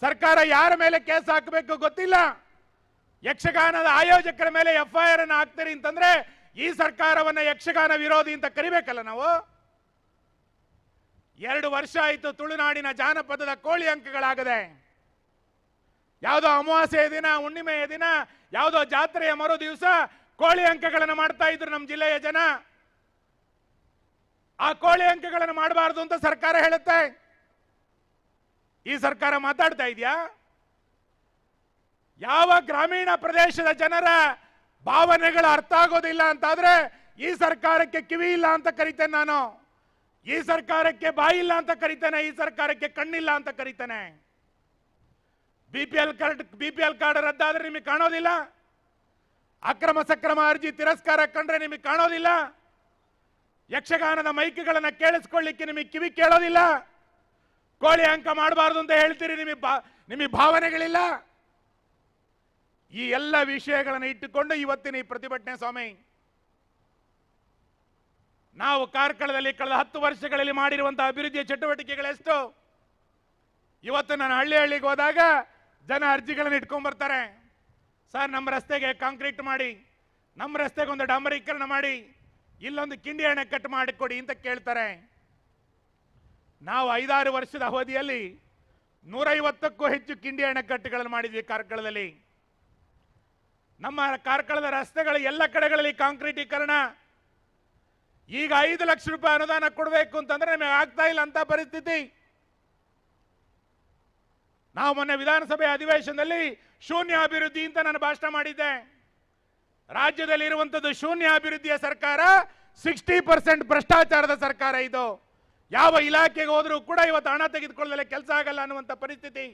ಸರ್ಕಾರ ಯಾರ ಮೇಲೆ ಕೇಸ್ ಹಾಕಬೇಕು ಗೊತ್ತಿಲ್ಲ. ಯಕ್ಷಗಾನದ ಆಯೋಜಕರ ಮೇಲೆ ಎಫ್ಐಆರ್ ಅನ್ನು ಹಾಕ್ತೀರಿ ಅಂತಂದ್ರೆ ಈ ಸರ್ಕಾರವನ್ನ ಯಕ್ಷಗಾನ ವಿರೋಧಿ ಅಂತ ಕರಿಬೇಕಲ್ಲ ನಾವು? ಎರಡು ವರ್ಷ ಆಯಿತು ತುಳುನಾಡಿನ ಜಾನಪದದ ಕೋಳಿ ಅಂಕಗಳಾಗದೆ. ಯಾವುದೋ ಅಮಾವಾಸ್ಯೆಯ ದಿನ, ಹುಣ್ಣಿಮೆಯ ದಿನ, ಯಾವುದೋ ಜಾತ್ರೆಯ ಮರು ದಿವಸ ಕೋಳಿ ಅಂಕಗಳನ್ನು ಮಾಡ್ತಾ ಇದ್ರು ನಮ್ಮ ಜಿಲ್ಲೆಯ ಜನ. ಆ ಕೋಳಿ ಅಂಕಗಳನ್ನು ಮಾಡಬಾರದು ಅಂತ ಸರ್ಕಾರ ಹೇಳುತ್ತೆ. ಈ ಸರ್ಕಾರ ಮಾತಾಡ್ತಾ ಇದೆಯಾ? ಯಾವ ಗ್ರಾಮೀಣ ಪ್ರದೇಶದ ಜನರ ಭಾವನೆಗಳು ಅರ್ಥ ಆಗೋದಿಲ್ಲ ಅಂತಾದ್ರೆ ಈ ಸರ್ಕಾರಕ್ಕೆ ಕಿವಿ ಇಲ್ಲ ಅಂತ ಕರಿತೇನೆ ನಾನು. ಈ ಸರ್ಕಾರಕ್ಕೆ ಬಾಯಿ ಇಲ್ಲ ಅಂತ ಕರಿತೇನೆ, ಈ ಸರ್ಕಾರಕ್ಕೆ ಕಣ್ಣಿಲ್ಲ ಅಂತ ಕರಿತೇನೆ. B P L card, B P L card ರದ್ದಾದ್ರೆ ನಿಮಗೆ ಕಾಣೋದಿಲ್ಲ. ಅಕ್ರಮ ಸಕ್ರಮ ಅರ್ಜಿ ತಿರಸ್ಕಾರ ಕಂಡ್ರೆ ನಿಮಗೆ ಕಾಣೋದಿಲ್ಲ. ಯಕ್ಷಗಾನದ ಮೈಕ್ಗಳನ್ನು ಕೇಳಿಸ್ಕೊಳ್ಳಿಕ್ಕೆ ನಿಮಗೆ ಕಿವಿ ಕೇಳೋದಿಲ್ಲ. ಕೋಳಿ ಅಂಕ ಮಾಡಬಾರ್ದು ಅಂತ ಹೇಳ್ತೀರಿ, ನಿಮಗೆ ಬಾ, ನಿಮಗೆ ಭಾವನೆಗಳಿಲ್ಲ. ಈ ಎಲ್ಲ ವಿಷಯಗಳನ್ನು ಇಟ್ಟುಕೊಂಡು ಇವತ್ತಿನ ಈ ಪ್ರತಿಭಟನೆ ಸ್ವಾಮಿ. ನಾವು ಕಾರ್ಕಳದಲ್ಲಿ ಕಳೆದ ಹತ್ತು ವರ್ಷಗಳಲ್ಲಿ ಮಾಡಿರುವಂತಹ ಅಭಿವೃದ್ಧಿಯ ಚಟುವಟಿಕೆಗಳೆಷ್ಟು ಇವತ್ತು ನಾನು ಹಳ್ಳಿ ಹಳ್ಳಿಗೆ ಹೋದಾಗ ಜನ ಅರ್ಜಿಗಳನ್ನು ಇಟ್ಕೊಂಡ್ ಬರ್ತಾರೆ. ಸರ್, ನಮ್ಮ ರಸ್ತೆಗೆ ಕಾಂಕ್ರೀಟ್ ಮಾಡಿ, ನಮ್ಮ ರಸ್ತೆಗೆ ಒಂದು ಡಾಂಬರೀಕರಣ ಮಾಡಿ, ಇಲ್ಲೊಂದು ಕಿಂಡಿ ಅಣೆಕಟ್ಟು ಮಾಡಿಕೊಡಿ ಅಂತ ಕೇಳ್ತಾರೆ. ನಾವು ಐದಾರು ವರ್ಷದ ಅವಧಿಯಲ್ಲಿ ನೂರೈವತ್ತಕ್ಕೂ ಹೆಚ್ಚು ಕಿಂಡಿ ಅಣೆಕಟ್ಟುಗಳನ್ನು ಮಾಡಿದ್ವಿ ಕಾರ್ಕಳದಲ್ಲಿ. ನಮ್ಮ ಕಾರ್ಕಳದ ರಸ್ತೆಗಳ ಎಲ್ಲ ಕಡೆಗಳಲ್ಲಿ ಕಾಂಕ್ರೀಟೀಕರಣ. ಈಗ ಐದು ಲಕ್ಷ ರೂಪಾಯಿ ಅನುದಾನ ಕೊಡಬೇಕು ಅಂತಂದ್ರೆ ನಮಗೆ ಆಗ್ತಾ ಇಲ್ಲ ಅಂತ ಪರಿಸ್ಥಿತಿ. ನಾವು ಮೊನ್ನೆ ವಿಧಾನಸಭೆ ಅಧಿವೇಶನದಲ್ಲಿ ಶೂನ್ಯ ಅಭಿವೃದ್ಧಿ ಅಂತ ನಾನು ಭಾಷಣ ಮಾಡಿದ್ದೆ. ರಾಜ್ಯದಲ್ಲಿ ಇರುವಂತದ್ದು ಶೂನ್ಯ ಅಭಿವೃದ್ಧಿಯ ಸರ್ಕಾರ ಸಿಕ್ಸ್ಟಿ ಪರ್ಸೆಂಟ್ ಭ್ರಷ್ಟಾಚಾರದ ಸರ್ಕಾರ ಇದು. ಯಾವ ಇಲಾಖೆಗೆ ಹೋದರೂ ಕೂಡ ಇವತ್ತು ಹಣ ತೆಗೆದುಕೊಳ್ಳಲೇ ಕೆಲಸ ಆಗಲ್ಲ ಅನ್ನುವಂಥ ಪರಿಸ್ಥಿತಿ.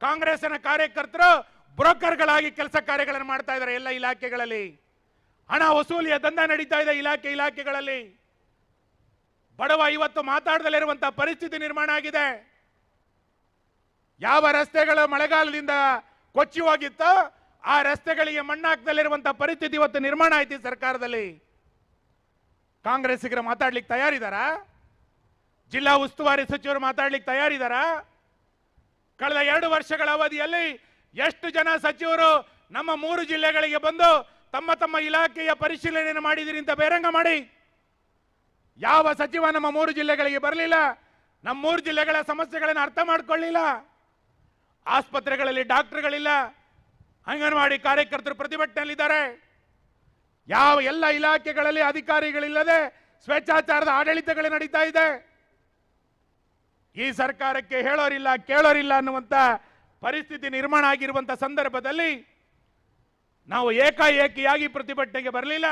ಕಾಂಗ್ರೆಸ್ನ ಕಾರ್ಯಕರ್ತರು ಬ್ರೋಕರ್ಗಳಾಗಿ ಕೆಲಸ ಕಾರ್ಯಗಳನ್ನು ಮಾಡ್ತಾ ಇದ್ದಾರೆ ಎಲ್ಲ ಇಲಾಖೆಗಳಲ್ಲಿ. ಹಣ ವಸೂಲಿಯ ದಂಧ ನಡೀತಾ ಇದೆ ಇಲಾಖೆ ಇಲಾಖೆಗಳಲ್ಲಿ. ಬಡವ ಇವತ್ತು ಮಾತಾಡದಲ್ಲಿರುವಂಥ ಪರಿಸ್ಥಿತಿ ನಿರ್ಮಾಣ ಆಗಿದೆ. ಯಾವ ರಸ್ತೆಗಳು ಮಳೆಗಾಲದಿಂದ ಕೊಚ್ಚಿ ಹೋಗಿತ್ತೋ ಆ ರಸ್ತೆಗಳಿಗೆ ಮಣ್ಣಾಕ್ದಲ್ಲಿರುವಂತಹ ಪರಿಸ್ಥಿತಿ ಇವತ್ತು ನಿರ್ಮಾಣ ಆಯ್ತು ಸರ್ಕಾರದಲ್ಲಿ. ಕಾಂಗ್ರೆಸ್ಸಿಗರು ಮಾತಾಡ್ಲಿಕ್ಕೆ ತಯಾರಿದಾರಾ? ಜಿಲ್ಲಾ ಉಸ್ತುವಾರಿ ಸಚಿವರು ಮಾತಾಡ್ಲಿಕ್ಕೆ ತಯಾರಿದಾರಾ? ಕಳೆದ ಎರಡು ವರ್ಷಗಳ ಅವಧಿಯಲ್ಲಿ ಎಷ್ಟು ಜನ ಸಚಿವರು ನಮ್ಮ ಮೂರು ಜಿಲ್ಲೆಗಳಿಗೆ ಬಂದು ತಮ್ಮ ತಮ್ಮ ಇಲಾಖೆಯ ಪರಿಶೀಲನೆ ಮಾಡಿದಿರಿ ಅಂತ ಬೇರಂಗ ಮಾಡಿ. ಯಾವ ಸಚಿವ ನಮ್ಮ ಮೂರು ಜಿಲ್ಲೆಗಳಿಗೆ ಬರಲಿಲ್ಲ, ನಮ್ಮ ಮೂರು ಜಿಲ್ಲೆಗಳ ಸಮಸ್ಯೆಗಳನ್ನು ಅರ್ಥ ಮಾಡ್ಕೊಳ್ಳಿಲ್ಲ. ಆಸ್ಪತ್ರೆಗಳಲ್ಲಿ ಡಾಕ್ಟರ್ಗಳಿಲ್ಲ. ಅಂಗನವಾಡಿ ಕಾರ್ಯಕರ್ತರು ಪ್ರತಿಭಟನೆಯಲ್ಲಿದ್ದಾರೆ. ಯಾವ ಎಲ್ಲ ಇಲಾಖೆಗಳಲ್ಲಿ ಅಧಿಕಾರಿಗಳಿಲ್ಲದೆ ಸ್ವೇಚ್ಛಾಚಾರದ ಆಡಳಿತಗಳು ನಡೀತಾ ಇದೆ. ಈ ಸರ್ಕಾರಕ್ಕೆ ಹೇಳೋರಿಲ್ಲ, ಕೇಳೋರಿಲ್ಲ ಅನ್ನುವಂತ ಪರಿಸ್ಥಿತಿ ನಿರ್ಮಾಣ ಆಗಿರುವಂಥ ಸಂದರ್ಭದಲ್ಲಿ ನಾವು ಏಕಾಏಕಿಯಾಗಿ ಪ್ರತಿಭಟನೆಗೆ ಬರಲಿಲ್ಲ.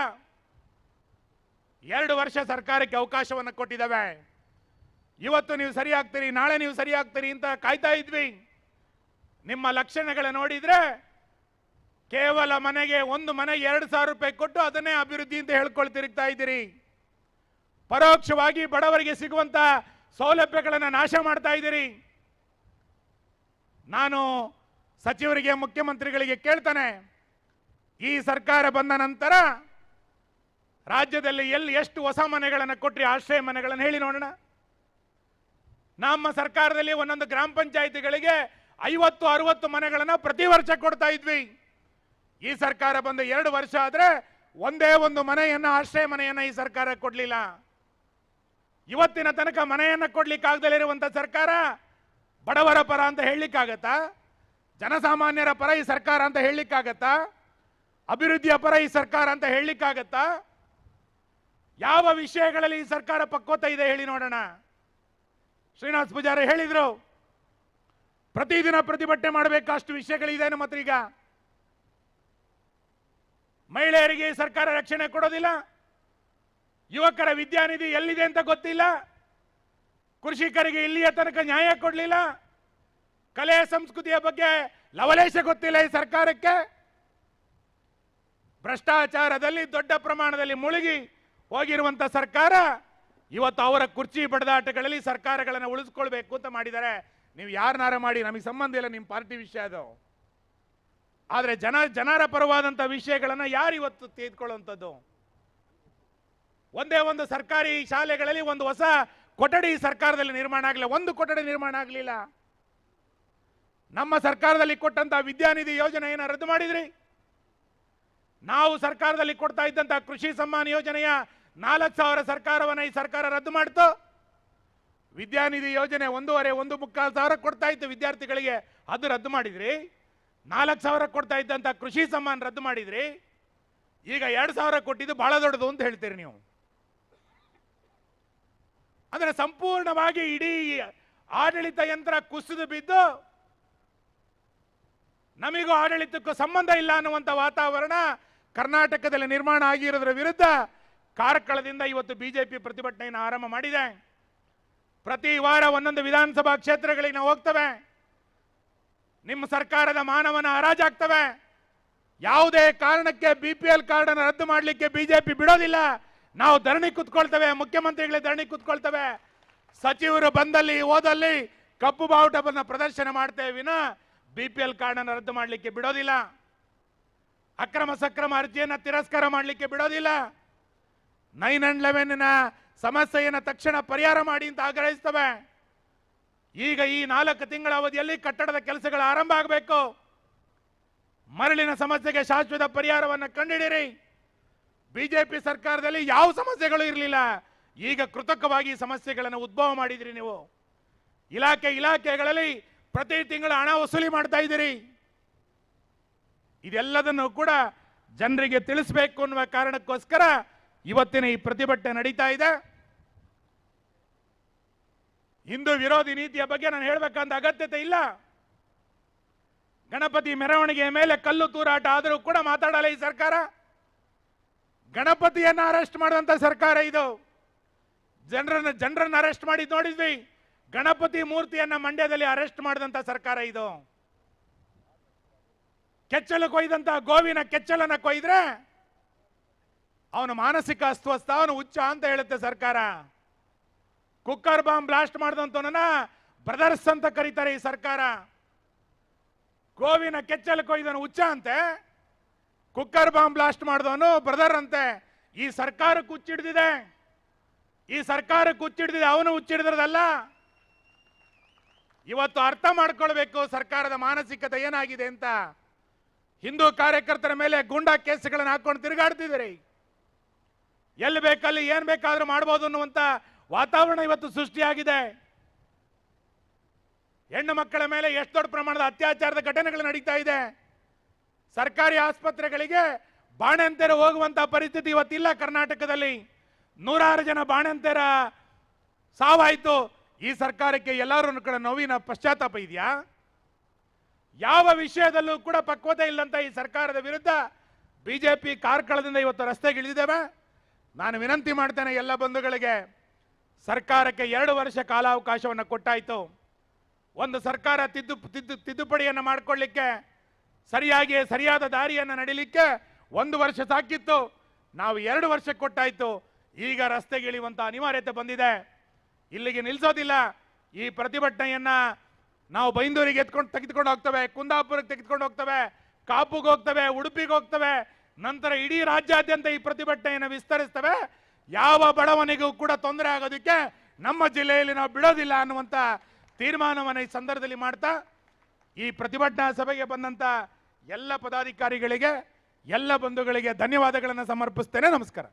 ಎರಡು ವರ್ಷ ಸರ್ಕಾರಕ್ಕೆ ಅವಕಾಶವನ್ನು ಕೊಟ್ಟಿದ್ದಾವೆ. ಇವತ್ತು ನೀವು ಸರಿ ಆಗ್ತೀರಿ ನಾಳೆ ನೀವು ಸರಿ ಆಗ್ತೀರಿ ಅಂತ ಕಾಯ್ತಾ ಇದ್ವಿ. ನಿಮ್ಮ ಲಕ್ಷಣಗಳ ನೋಡಿದ್ರೆ ಕೇವಲ ಮನೆಗೆ ಒಂದು ಮನೆಗೆ ಎರಡು ಸಾವಿರ ರೂಪಾಯಿ ಕೊಟ್ಟು ಅದನ್ನೇ ಅಭಿವೃದ್ಧಿ ಅಂತ ಹೇಳ್ಕೊಳ್ತಿರ್ತಾ ಇದ್ದೀರಿ. ಪರೋಕ್ಷವಾಗಿ ಬಡವರಿಗೆ ಸಿಗುವಂತ ಸೌಲಭ್ಯಗಳನ್ನು ನಾಶ ಮಾಡ್ತಾ ಇದ್ದೀರಿ. ನಾನು ಸಚಿವರಿಗೆ, ಮುಖ್ಯಮಂತ್ರಿಗಳಿಗೆ ಕೇಳ್ತಾನೆ, ಈ ಸರ್ಕಾರ ಬಂದ ನಂತರ ರಾಜ್ಯದಲ್ಲಿ ಎಲ್ಲಿ ಎಷ್ಟು ಹೊಸ ಮನೆಗಳನ್ನು ಕೊಟ್ಟರೆ ಆಶ್ರಯ ಮನೆಗಳನ್ನು ಹೇಳಿ ನೋಡೋಣ. ನಮ್ಮ ಸರ್ಕಾರದಲ್ಲಿ ಒಂದೊಂದು ಗ್ರಾಮ ಪಂಚಾಯಿತಿಗಳಿಗೆ ಐವತ್ತು, ಅರವತ್ತು ಮನೆಗಳನ್ನು ಪ್ರತಿ ವರ್ಷ ಕೊಡ್ತಾ ಇದ್ವಿ. ಈ ಸರ್ಕಾರ ಬಂದು ಎರಡು ವರ್ಷ ಆದ್ರೆ ಒಂದೇ ಒಂದು ಮನೆಯನ್ನ, ಆಶ್ರಯ ಮನೆಯನ್ನ ಈ ಸರ್ಕಾರ ಕೊಡ್ಲಿಲ್ಲ. ಇವತ್ತಿನ ತನಕ ಮನೆಯನ್ನ ಆಗದಲ್ಲಿರುವಂತ ಸರ್ಕಾರ ಬಡವರ ಪರ ಅಂತ ಹೇಳಲಿಕ್ಕಾಗತ್ತಾ? ಜನಸಾಮಾನ್ಯರ ಪರ ಈ ಸರ್ಕಾರ ಅಂತ ಹೇಳಲಿಕ್ಕಾಗತ್ತಾ? ಅಭಿವೃದ್ಧಿಯ ಪರ ಈ ಸರ್ಕಾರ ಅಂತ ಹೇಳಲಿಕ್ಕಾಗತ್ತಾ? ಯಾವ ವಿಷಯಗಳಲ್ಲಿ ಈ ಸರ್ಕಾರ ಪಕ್ವತ ಇದೆ ಹೇಳಿ ನೋಡೋಣ. ಶ್ರೀನಿವಾಸ್ ಪೂಜಾರಿ ಹೇಳಿದ್ರು ಪ್ರತಿದಿನ ಪ್ರತಿಭಟನೆ ಮಾಡಬೇಕಷ್ಟು ವಿಷಯಗಳಿದೆ ನಮ್ಮ ಹತ್ರ ಈಗ. ಮಹಿಳೆಯರಿಗೆ ಸರ್ಕಾರ ರಕ್ಷಣೆ ಕೊಡೋದಿಲ್ಲ, ಯುವಕರ ವಿದ್ಯಾನಿಧಿ ಎಲ್ಲಿದೆ ಅಂತ ಗೊತ್ತಿಲ್ಲ, ಕೃಷಿಕರಿಗೆ ಇಲ್ಲಿಯ ತನಕ ನ್ಯಾಯ ಕೊಡಲಿಲ್ಲ, ಕಲೆ ಸಂಸ್ಕೃತಿಯ ಬಗ್ಗೆ ಲವಲೇಶ ಗೊತ್ತಿಲ್ಲ ಈ ಸರ್ಕಾರಕ್ಕೆ. ಭ್ರಷ್ಟಾಚಾರದಲ್ಲಿ ದೊಡ್ಡ ಪ್ರಮಾಣದಲ್ಲಿ ಮುಳುಗಿ ಹೋಗಿರುವಂಥ ಸರ್ಕಾರ, ಇವತ್ತು ಅವರ ಕುರ್ಚಿ ಬಡದಾಟಗಳಲ್ಲಿ ಸರ್ಕಾರಗಳನ್ನು ಉಳಿಸ್ಕೊಳ್ಬೇಕು ಅಂತ ಮಾಡಿದ್ದಾರೆ. ನೀವು ಯಾರನ್ನಾರ ಮಾಡಿ, ನಮಗೆ ಸಂಬಂಧ ಇಲ್ಲ ನಿಮ್ಮ ಪಾರ್ಟಿ ವಿಷಯ ಅದು. ಆದರೆ ಜನ, ಜನರ ಪರವಾದಂಥ ವಿಷಯಗಳನ್ನು ಯಾರು ಇವತ್ತು ತೆಗೆದುಕೊಳ್ಳುವಂಥದ್ದು? ಒಂದೇ ಒಂದು ಸರ್ಕಾರಿ ಶಾಲೆಗಳಲ್ಲಿ ಒಂದು ಹೊಸ ಕೊಠಡಿ ಸರ್ಕಾರದಲ್ಲಿ ನಿರ್ಮಾಣ ಆಗಲಿಲ್ಲ. ಒಂದು ಕೊಠಡಿ ನಿರ್ಮಾಣ ಆಗಲಿಲ್ಲ. ನಮ್ಮ ಸರ್ಕಾರದಲ್ಲಿ ಕೊಟ್ಟಂತಹ ವಿದ್ಯಾನಿಧಿ ಏನ ರದ್ದು ಮಾಡಿದ್ರಿ? ನಾವು ಸರ್ಕಾರದಲ್ಲಿ ಕೊಡ್ತಾ ಇದ್ದಂತಹ ಕೃಷಿ ಸಮ್ಮಾನ ಯೋಜನೆಯ ನಾಲ್ಕು ಸಾವಿರ ಸರ್ಕಾರವನ್ನ ಈ ಸರ್ಕಾರ ರದ್ದು ಮಾಡ್ತು. ವಿದ್ಯಾನಿಧಿ ಯೋಜನೆ ಒಂದೂವರೆ, ಒಂದು ಮುಕ್ಕಾಲು ಸಾವಿರ ಕೊಡ್ತಾ ಇತ್ತು ವಿದ್ಯಾರ್ಥಿಗಳಿಗೆ. ಅದು ರದ್ದು ಮಾಡಿದ್ರಿ. ನಾಲ್ಕು ಸಾವಿರ ಕೊಡ್ತಾ ಇದ್ದಂತ ಕೃಷಿ ಸಮ್ಮಾನ ರದ್ದು ಮಾಡಿದ್ರಿ. ಈಗ ಎರಡು ಸಾವಿರ ಕೊಟ್ಟಿದ್ದು ಬಹಳ ದೊಡ್ಡದು ಅಂತ ಹೇಳ್ತೀರಿ ನೀವು. ಅಂದ್ರೆ ಸಂಪೂರ್ಣವಾಗಿ ಇಡೀ ಆಡಳಿತ ಯಂತ್ರ ಕುಸಿದು ಬಿದ್ದು ನಮಗೂ ಆಡಳಿತಕ್ಕೂ ಸಂಬಂಧ ಇಲ್ಲ ಅನ್ನುವಂಥ ವಾತಾವರಣ ಕರ್ನಾಟಕದಲ್ಲಿ ನಿರ್ಮಾಣ ಆಗಿರೋದ್ರ ವಿರುದ್ಧ ಕಾರ್ಕಳದಿಂದ ಇವತ್ತು ಬಿಜೆಪಿ ಪ್ರತಿಭಟನೆಯನ್ನು ಆರಂಭ ಮಾಡಿದೆ. ಪ್ರತಿ ವಾರ ಒಂದೊಂದು ವಿಧಾನಸಭಾ ಕ್ಷೇತ್ರಗಳಿಗೆ ನಾವು ಹೋಗ್ತವೆ. ನಿಮ್ಮ ಸರ್ಕಾರದ ಮಾನವನ ಹರಾಜಾಗ್ತವೆ. ಯಾವುದೇ ಕಾರಣಕ್ಕೆ ಬಿ ಪಿ ಎಲ್ ಕಾರ್ಡ್ ಅನ್ನು ರದ್ದು ಮಾಡಲಿಕ್ಕೆ ಬಿಜೆಪಿ ಬಿಡೋದಿಲ್ಲ. ನಾವು ಧರಣಿ ಕುತ್ಕೊಳ್ತೇವೆ, ಮುಖ್ಯಮಂತ್ರಿಗಳೇ ಧರಣಿ ಕುತ್ಕೊಳ್ತೇವೆ. ಸಚಿವರು ಬಂದಲ್ಲಿ, ಹೋದಲ್ಲಿ ಕಪ್ಪು ಬಾವುಟವನ್ನು ಪ್ರದರ್ಶನ ಮಾಡ್ತೇವೆ ವಿನ ಬಿ ಪಿ ಎಲ್ ಕಾರ್ಡ್ ಅನ್ನು ರದ್ದು ಮಾಡಲಿಕ್ಕೆ ಬಿಡೋದಿಲ್ಲ. ಅಕ್ರಮ ಸಕ್ರಮ ಅರ್ಜಿಯನ್ನು ತಿರಸ್ಕಾರ ಮಾಡಲಿಕ್ಕೆ ಬಿಡೋದಿಲ್ಲ. ನೈನ್ ಅಂಡ್ ಲೆವೆನ್ನ ಸಮಸ್ಯೆಯನ್ನು ತಕ್ಷಣ ಪರಿಹಾರ ಮಾಡಿ ಅಂತ ಆಗ್ರಹಿಸ್ತವೆ. ಈಗ ಈ ನಾಲ್ಕು ತಿಂಗಳ ಅವಧಿಯಲ್ಲಿ ಕಟ್ಟಡದ ಕೆಲಸಗಳು ಆರಂಭ ಆಗಬೇಕು. ಮರಳಿನ ಸಮಸ್ಯೆಗೆ ಶಾಶ್ವತ ಪರಿಹಾರವನ್ನು ಕಂಡುಹಿಡಿಯಿರಿ. ಬಿಜೆಪಿ ಸರ್ಕಾರದಲ್ಲಿ ಯಾವ ಸಮಸ್ಯೆಗಳು ಇರಲಿಲ್ಲ. ಈಗ ಕೃತಕವಾಗಿ ಸಮಸ್ಯೆಗಳನ್ನು ಉದ್ಭವ ಮಾಡಿದಿರಿ ನೀವು. ಇಲಾಖೆ ಇಲಾಖೆಗಳಲ್ಲಿ ಪ್ರತಿ ತಿಂಗಳು ಹಣ ವಸೂಲಿ ಮಾಡ್ತಾ ಇದ್ದೀರಿ. ಇದೆಲ್ಲದನ್ನು ಕೂಡ ಜನರಿಗೆ ತಿಳಿಸಬೇಕು ಅನ್ನುವ ಕಾರಣಕ್ಕೋಸ್ಕರ ಇವತ್ತಿನ ಈ ಪ್ರತಿಭಟನೆ ನಡೀತಾ ಇದೆ. ಹಿಂದೂ ವಿರೋಧಿ ನೀತಿಯ ಬಗ್ಗೆ ನಾನು ಹೇಳಬೇಕಂತ ಅಗತ್ಯತೆ ಇಲ್ಲ. ಗಣಪತಿ ಮೆರವಣಿಗೆಯ ಮೇಲೆ ಕಲ್ಲು ತೂರಾಟ ಆದರೂ ಕೂಡ ಮಾತಾಡಲ್ಲ ಈ ಸರ್ಕಾರ. ಗಣಪತಿಯನ್ನ ಅರೆಸ್ಟ್ ಮಾಡುವಂತ ಸರ್ಕಾರ ಇದು. ಜನರನ್ನ ಜನರನ್ನ ಅರೆಸ್ಟ್ ಮಾಡಿ ನೋಡಿದ್ವಿ. ಗಣಪತಿ ಮೂರ್ತಿಯನ್ನ ಮಂಡ್ಯದಲ್ಲಿ ಅರೆಸ್ಟ್ ಮಾಡಿದಂತ ಸರ್ಕಾರ ಇದು. ಕೆಚ್ಚಲು ಕೊಯ್ದಂತ ಗೋವಿನ ಕೆಚ್ಚಲನ್ನ ಕೊಯ್ದ್ರೆ ಅವನು ಮಾನಸಿಕ ಅಸ್ವಸ್ಥ, ಅವನು ಹುಚ್ಚ ಅಂತ ಹೇಳುತ್ತೆ ಸರ್ಕಾರ. ಕುಕ್ಕರ್ ಬಾಂಬ್ ಬ್ಲಾಸ್ಟ್ ಮಾಡಿದಂಥವನನ್ನ ಬ್ರದರ್ಸ್ ಅಂತ ಕರೀತಾರೆ ಈ ಸರ್ಕಾರ. ಗೋವಿನ ಕೆಚ್ಚಲು ಕೊಯ್ದನು ಹುಚ್ಚ ಅಂತೆ, ಕುಕ್ಕರ್ ಬಾಂಬ್ ಬ್ಲಾಸ್ಟ್ ಮಾಡಿದವನು ಬ್ರದರ್ ಅಂತೆ. ಈ ಸರ್ಕಾರಕ್ಕೆ ಹುಚ್ಚಿಡ್ದಿದೆ ಈ ಸರ್ಕಾರಕ್ಕೆ ಹುಚ್ಚಿಡ್ದಿದೆ ಅವನು ಹುಚ್ಚಿಡಿದ್ರದಲ್ಲ ಇವತ್ತು ಅರ್ಥ ಮಾಡ್ಕೊಳ್ಬೇಕು ಸರ್ಕಾರದ ಮಾನಸಿಕತೆ ಏನಾಗಿದೆ ಅಂತ. ಹಿಂದೂ ಕಾರ್ಯಕರ್ತರ ಮೇಲೆ ಗುಂಡಾ ಕೇಸ್ಗಳನ್ನು ಹಾಕೊಂಡು ತಿರುಗಾಡ್ತಿದ್ದೀರಿ. ಎಲ್ಲಿ ಬೇಕಲ್ಲಿ ಏನು ಬೇಕಾದರೂ ಮಾಡ್ಬೋದು ಅನ್ನುವಂತ ವಾತಾವರಣ ಇವತ್ತು ಸೃಷ್ಟಿಯಾಗಿದೆ. ಹೆಣ್ಣು ಮಕ್ಕಳ ಮೇಲೆ ಎಷ್ಟು ದೊಡ್ಡ ಪ್ರಮಾಣದ ಅತ್ಯಾಚಾರದ ಘಟನೆಗಳು ನಡೀತಾ ಇದೆ. ಸರ್ಕಾರಿ ಆಸ್ಪತ್ರೆಗಳಿಗೆ ಬಾಣಂತೆರ ಹೋಗುವಂತ ಪರಿಸ್ಥಿತಿ ಇವತ್ತಿಲ್ಲ ಕರ್ನಾಟಕದಲ್ಲಿ. ನೂರಾರು ಜನ ಬಾಣಂತೆರ ಸಾವಾಯಿತು. ಈ ಸರ್ಕಾರಕ್ಕೆ ಎಲ್ಲರೂ ಕೂಡ ನೋವಿನ ಪಶ್ಚಾತ್ತಾಪ ಇದೆಯಾ? ಯಾವ ವಿಷಯದಲ್ಲೂ ಕೂಡ ಪಕ್ವತೆ ಇಲ್ಲಂತ ಈ ಸರ್ಕಾರದ ವಿರುದ್ಧ ಬಿಜೆಪಿ ಕಾರ್ಕಳದಿಂದ ಇವತ್ತು ರಸ್ತೆಗೆ ಇಳಿದಿದ್ದೇವೆ ನಾನು ವಿನಂತಿ ಮಾಡ್ತೇನೆ ಎಲ್ಲ ಬಂಧುಗಳಿಗೆ, ಸರ್ಕಾರಕ್ಕೆ ಎರಡು ವರ್ಷ ಕಾಲಾವಕಾಶವನ್ನು ಕೊಟ್ಟಾಯಿತು. ಒಂದು ಸರ್ಕಾರ ತಿದ್ದು ತಿದ್ದು, ತಿದ್ದುಪಡಿಯನ್ನು ಮಾಡಿಕೊಳ್ಳಿಕ್ಕೆ ಸರಿಯಾಗಿ ಸರಿಯಾದ ದಾರಿಯನ್ನು ನಡೀಲಿಕ್ಕೆ ಒಂದು ವರ್ಷ ಸಾಕಿತ್ತು. ನಾವು ಎರಡು ವರ್ಷ ಕೊಟ್ಟಾಯಿತು. ಈಗ ರಸ್ತೆಗಿಳಿಯುವಂಥ ಅನಿವಾರ್ಯತೆ ಬಂದಿದೆ. ಇಲ್ಲಿಗೆ ನಿಲ್ಲಿಸೋದಿಲ್ಲ ಈ ಪ್ರತಿಭಟನೆಯನ್ನು ನಾವು ಬೈಂದೂರಿಗೆ ಎತ್ಕೊಂಡು ತೆಗೆದುಕೊಂಡು ಹೋಗ್ತವೆ, ಕುಂದಾಪುರಕ್ಕೆ ತೆಗೆದುಕೊಂಡು ಹೋಗ್ತವೆ, ಕಾಪುಗೆ ಹೋಗ್ತವೆ, ಉಡುಪಿಗೆ ಹೋಗ್ತವೆ ನಂತರ ಇಡೀ ರಾಜ್ಯಾದ್ಯಂತ ಈ ಪ್ರತಿಭಟನೆಯನ್ನು ವಿಸ್ತರಿಸ್ತವೆ. ಯಾವ ಬಡವನಿಗೂ ಕೂಡ ತೊಂದರೆ ಆಗೋದಕ್ಕೆ ನಮ್ಮ ಜಿಲ್ಲೆಯಲ್ಲಿ ನಾವು ಬಿಡೋದಿಲ್ಲ ಅನ್ನುವಂತ ತೀರ್ಮಾನವನ್ನು ಈ ಸಂದರ್ಭದಲ್ಲಿ ಮಾಡ್ತಾ, ಈ ಪ್ರತಿಭಟನಾ ಸಭೆಗೆ ಬಂದಂತ ಎಲ್ಲ ಪದಾಧಿಕಾರಿಗಳಿಗೆ, ಎಲ್ಲ ಬಂಧುಗಳಿಗೆ ಧನ್ಯವಾದಗಳನ್ನು ಸಮರ್ಪಿಸ್ತೇನೆ. ನಮಸ್ಕಾರ.